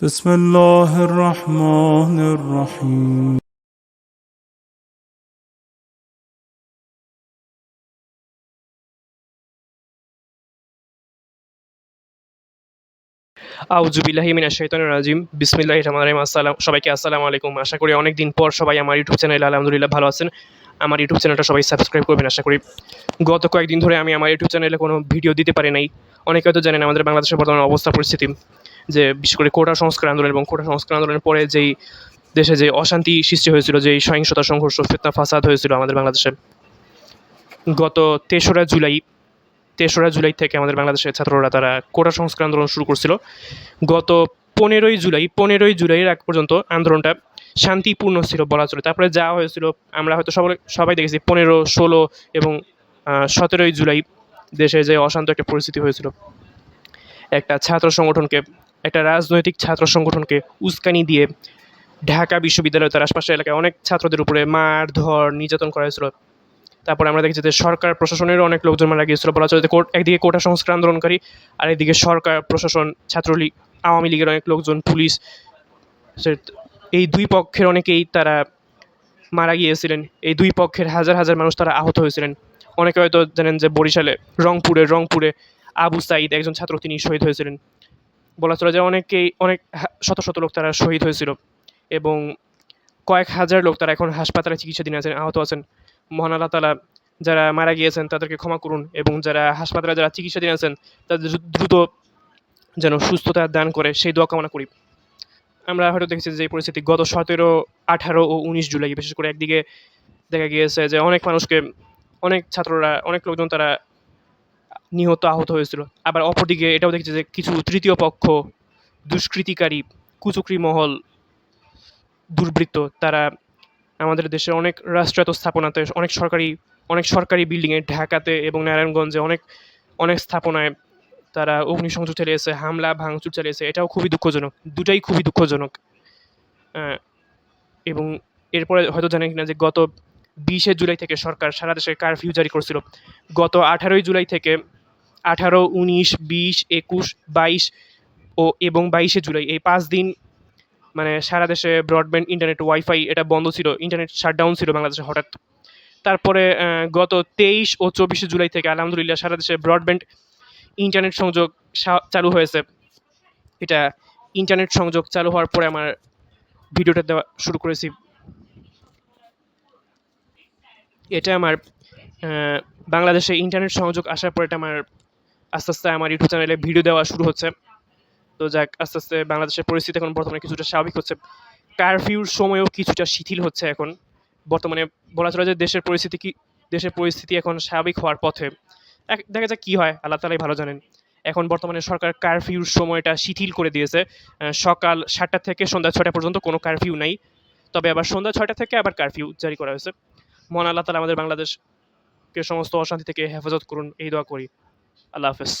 بسم الله الرحمن الرحيم আউজুবিল্লাহি মিনাশ শাইতানির রাজিম বিসমিল্লাহির রহমানির রহিম আসসালাম সবাইকে আসসালামু আলাইকুম আশা করি অনেক দিন পর সবাই আমার ইউটিউব চ্যানেলে আলহামদুলিল্লাহ ভালো আছেন আমার ইউটিউব চ্যানেলটা সবাই সাবস্ক্রাইব করবেন আশা করি গত কয়েকদিন ধরে আমি আমার ইউটিউব চ্যানেলে কোনো ভিডিও দিতে পারি নাই অনেকে হয়তো জানেন আমাদের বাংলাদেশের বর্তমান অবস্থা পরিস্থিতি যে বিশেষ করে কোটা সংস্কার আন্দোলন এবং কোটা সংস্কার আন্দোলনের পরে যেই দেশে যে অশান্তি সৃষ্টি হয়েছিল, যেই সহিংসতা, সংঘর্ষ, ফিতনা, ফাসাদ হয়েছিল আমাদের বাংলাদেশে, গত তেসরা জুলাই তেসরা জুলাই থেকে আমাদের বাংলাদেশের ছাত্ররা তারা কোটা সংস্কার আন্দোলন শুরু করছিল। গত পনেরোই জুলাই, পনেরোই জুলাইয়ের আগ পর্যন্ত আন্দোলনটা শান্তিপূর্ণ ছিল বলা চলে। তারপরে যা হয়েছিল, আমরা হয়তো সবাই সবাই দেখেছি, পনেরো, ষোলো এবং সতেরোই জুলাই দেশে যে অশান্ত একটা পরিস্থিতি হয়েছিল। একটা ছাত্র সংগঠনকে একটা রাজনৈতিক ছাত্র সংগঠনকে উস্কানি দিয়ে ঢাকা বিশ্ববিদ্যালয় তার আশপাশের এলাকায় অনেক ছাত্রদের উপরে মার, ধর, নির্যাতন করা হয়েছিল। তারপরে আমরা দেখেছি যে সরকার প্রশাসনেরও অনেক লোকজন মারা গিয়েছিল বলা চলে একদিকে কোটা সংস্কার আন্দোলনকারী, আর একদিকে সরকার, প্রশাসন, ছাত্রলীগ, আওয়ামী লীগের অনেক লোকজন, পুলিশ এই দুই পক্ষের অনেকেই তারা মারা গিয়েছিলেন। এই দুই পক্ষের হাজার হাজার মানুষ তারা আহত হয়েছিলেন। অনেকে হয়তো জানেন যে বরিশালে, রংপুরে রংপুরে আবু সাইদ একজন ছাত্র তিনি শহীদ হয়েছিলেন। বলা চলে যে অনেকেই, অনেক শত শত লোক তারা শহীদ হয়েছিল এবং কয়েক হাজার লোক তারা এখন হাসপাতালে চিকিৎসাধীন আছেন, আহত আছেন। মহান আল্লাহ তালা যারা মারা গিয়েছেন তাদেরকে ক্ষমা করুন এবং যারা হাসপাতালে যারা চিকিৎসাধীন আছেন তাদের দ্রুত যেন সুস্থতা দান করে, সেই দোয়া কামনা করি। আমরা হয়তো দেখেছি যে এই পরিস্থিতি গত সতেরো, আঠারো ও উনিশ জুলাই, বিশেষ করে একদিকে দেখা গিয়েছে যে অনেক মানুষকে, অনেক ছাত্ররা, অনেক লোকজন তারা নিহত আহত হয়েছিল। আবার অপরদিকে এটাও দেখেছি যে কিছু তৃতীয় পক্ষ, দুষ্কৃতিকারী, কুচুকরি মহল, দুর্বৃত্ত, তারা আমাদের দেশের অনেক রাষ্ট্রায়ত্ত স্থাপনাতে, অনেক সরকারি অনেক সরকারি বিল্ডিংয়ে ঢাকাতে এবং নারায়ণগঞ্জে অনেক অনেক স্থাপনায় তারা অগ্নিসংযোগ চালিয়েছে, হামলা, ভাঙচুর চালিয়েছে। এটাও খুবই দুঃখজনক। দুটাই খুবই দুঃখজনক। এবং এরপরে হয়তো জানেন কিনা যে গত বিশে জুলাই থেকে সরকার সারা দেশে কারফিউ জারি করছিল। গত আঠারোই জুলাই থেকে আঠারো, উনিশ, বিশ, একুশ, বাইশ ও এবং বাইশে জুলাই। এই পাঁচ দিন মানে সারা দেশে ব্রডব্যান্ড ইন্টারনেট ওয়াইফাই এটা বন্ধ ছিল ইন্টারনেট শাটডাউন ছিল বাংলাদেশে হঠাৎ। তারপরে গত তেইশ ও চব্বিশে জুলাই থেকে আলহামদুলিল্লাহ সারা দেশে ব্রডব্যান্ড ইন্টারনেট সংযোগ চালু হয়েছে। এটা ইন্টারনেট সংযোগ চালু হওয়ার পরে আমার ভিডিওটা দেওয়া শুরু করেছি। এটা আমার বাংলাদেশে ইন্টারনেট সংযোগ আসার পর এটা আমার আস্তে আস্তে আমার ইউটিউব চ্যানেলে ভিডিও দেওয়া শুরু হচ্ছে। তো যাক, আস্তে আস্তে বাংলাদেশের পরিস্থিতি এখন বর্তমানে কিছুটা স্বাভাবিক হচ্ছে। কারফিউর সময়ও কিছুটা শিথিল হচ্ছে এখন। বর্তমানে বলা চলে যে দেশের পরিস্থিতি কি দেশের পরিস্থিতি এখন স্বাভাবিক হওয়ার পথে। দেখা যাক কী হয়, আল্লাহ তালাই ভালো জানেন। এখন বর্তমানে সরকার কারফিউর সময়টা শিথিল করে দিয়েছে। সকাল সাতটা থেকে সন্ধ্যা ছটা পর্যন্ত কোনো কারফিউ নাই। তবে আবার সন্ধ্যা ছয়টা থেকে আবার কারফিউ জারি করা হয়েছে। মহান আল্লাহ তালা আমাদের বাংলাদেশকে সমস্ত অশান্তি থেকে হেফাজত করুন, এই দোয়া করি। আল্লাহ হাফেজ